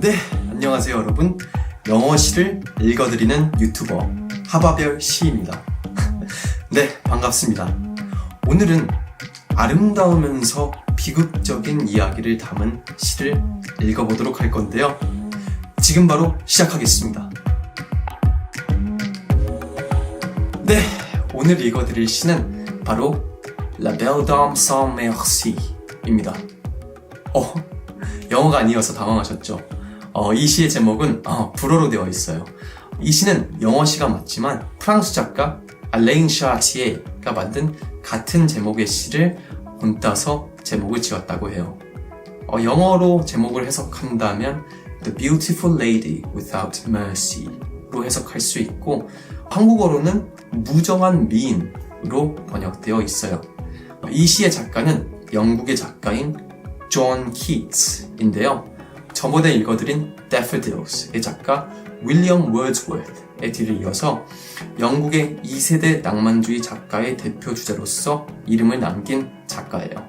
네, 안녕하세요 여러분. 영어 시를 읽어드리는 유튜버 하바별 시입니다. 네, 반갑습니다. 오늘은 아름다우면서 비극적인 이야기를 담은 시를 읽어보도록 할 건데요. 지금 바로 시작하겠습니다. 네, 오늘 읽어드릴 시는 바로 La Belle Dame sans Merci입니다. 어, 영어가 아니어서 당황하셨죠? 어, 이 시의 제목은 어, 불어로 되어 있어요. 이 시는 영어 시가 맞지만 프랑스 작가 알레인 샤티에가 만든 같은 제목의 시를 본따서 제목을 지었다고 해요. 어, 영어로 제목을 해석한다면 The Beautiful Lady Without Mercy로 해석할 수 있고 한국어로는 무정한 미인으로 번역되어 있어요. 이 시의 작가는 영국의 작가인 존 키츠인데요. 저번에 읽어드린 Daffodils의 작가 윌리엄 월즈워드의 뒤를 이어서 영국의 2세대 낭만주의 작가의 대표 주자로서 이름을 남긴 작가예요.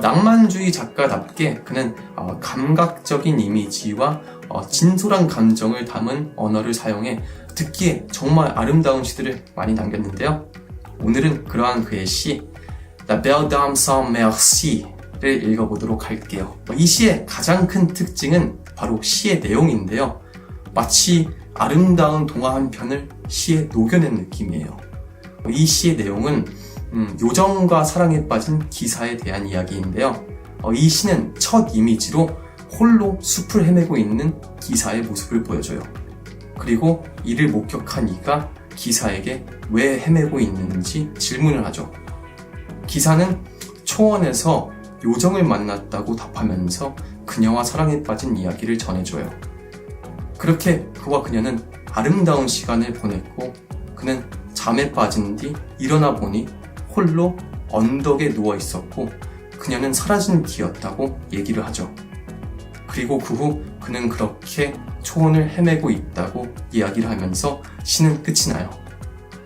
낭만주의 작가답게 그는 어, 감각적인 이미지와 어, 진솔한 감정을 담은 언어를 사용해 듣기에 정말 아름다운 시들을 많이 남겼는데요. 오늘은 그러한 그의 시 La Belle Dame sans Merci 를 읽어보도록 할게요. 이 시의 가장 큰 특징은 바로 시의 내용인데요. 마치 아름다운 동화 한 편을 시에 녹여낸 느낌이에요. 이 시의 내용은 음, 요정과 사랑에 빠진 기사에 대한 이야기인데요. 어, 이 시는 첫 이미지로 홀로 숲을 헤매고 있는 기사의 모습을 보여줘요. 그리고 이를 목격한 이가 기사에게 왜 헤매고 있는지 질문을 하죠. 기사는 초원에서 요정을 만났다고 답하면서 그녀와 사랑에 빠진 이야기를 전해줘요. 그렇게 그와 그녀는 아름다운 시간을 보냈고 그는 잠에 빠진 뒤 일어나 보니 홀로 언덕에 누워 있었고 그녀는 사라진 뒤였다고 얘기를 하죠. 그리고 그 후 그는 그렇게 초원을 헤매고 있다고 이야기를 하면서 시는 끝이 나요.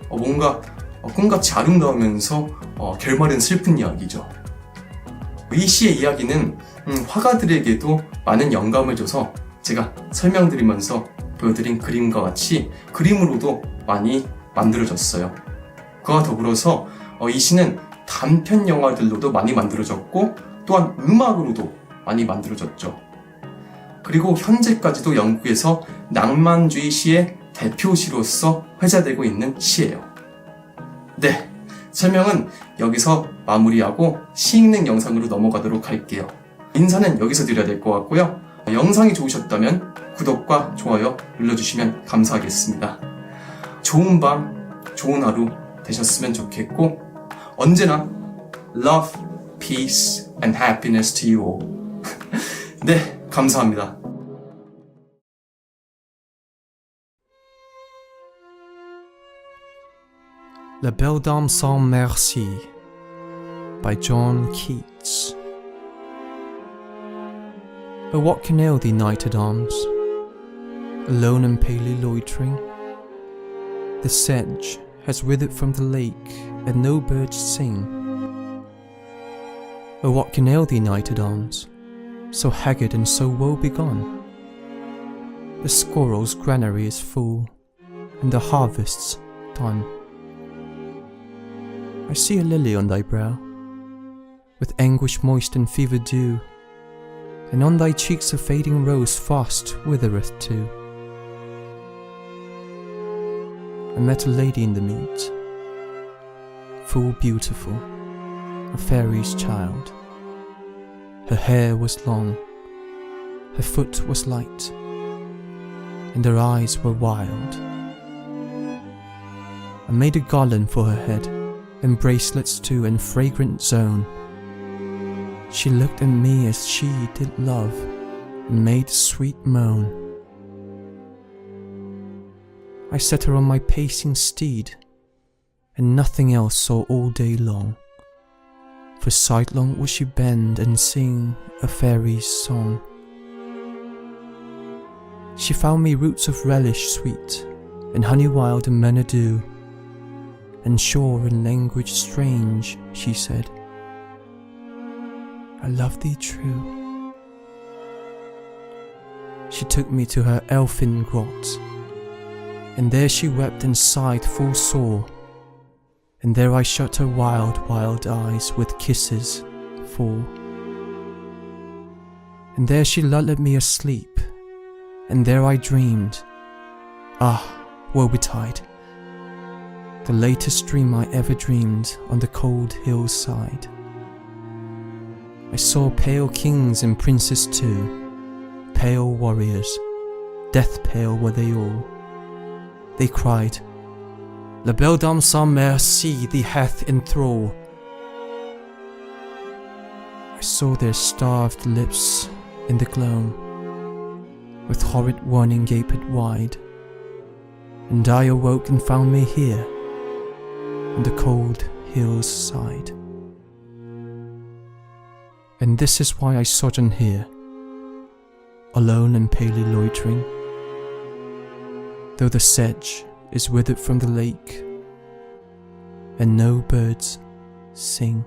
어, 뭔가 어, 꿈같이 아름다우면서 어, 결말은 슬픈 이야기죠. 이 시의 이야기는 음, 화가들에게도 많은 영감을 줘서 제가 설명드리면서 보여드린 그림과 같이 그림으로도 많이 만들어졌어요. 그와 더불어서 어, 이 시는 단편 영화들로도 많이 만들어졌고 또한 음악으로도 많이 만들어졌죠. 그리고 현재까지도 영국에서 낭만주의 시의 대표시로서 회자되고 있는 시예요. 네, 설명은 여기서 마무리하고 시 읽는 영상으로 넘어가도록 할게요. 인사는 여기서 드려야 될 것 같고요. 영상이 좋으셨다면 구독과 좋아요 눌러주시면 감사하겠습니다. 좋은 밤, 좋은 하루 되셨으면 좋겠고 언제나 love, peace and happiness to you all. 네, 감사합니다. La Belle Dame sans Merci by John Keats. Oh, what can ail thee, knight at arms, alone and palely loitering? The sedge has withered from the lake, and no birds sing. Oh, what can ail thee, knight at arms, so haggard and so woe begone? The squirrel's granary is full, and the harvest's done. I see a lily on thy brow, with anguish moist and fever dew, and on thy cheeks a fading rose fast withereth too. I met a lady in the mead, full beautiful, a fairy's child. Her hair was long, her foot was light, and her eyes were wild. I made a garland for her head and bracelets too, and fragrant zone. She looked at me as she did love, and made sweet moan. I set her on my pacing steed, and nothing else saw all day long. For sidelong would she bend and sing a fairy's song. She found me roots of relish sweet, and honey wild and menadu and sure in language strange, she said, I love thee true. she took me to her elfin grot, and there she wept and sighed full sore, and there I shut her wild, wild eyes with kisses full. And there she lulled me asleep, and there I dreamed, ah, woe betide, the latest dream I ever dreamed on the cold hillside. I saw pale kings and princes too, pale warriors, death pale were they all. They cried, La belle dame sans merci thee hath in thrall. I saw their starved lips in the gloam, with horrid warning gaped wide, and I awoke and found me here, the cold hill's side. And this is why I sojourn here, alone and palely loitering, though the sedge is withered from the lake, and no birds sing.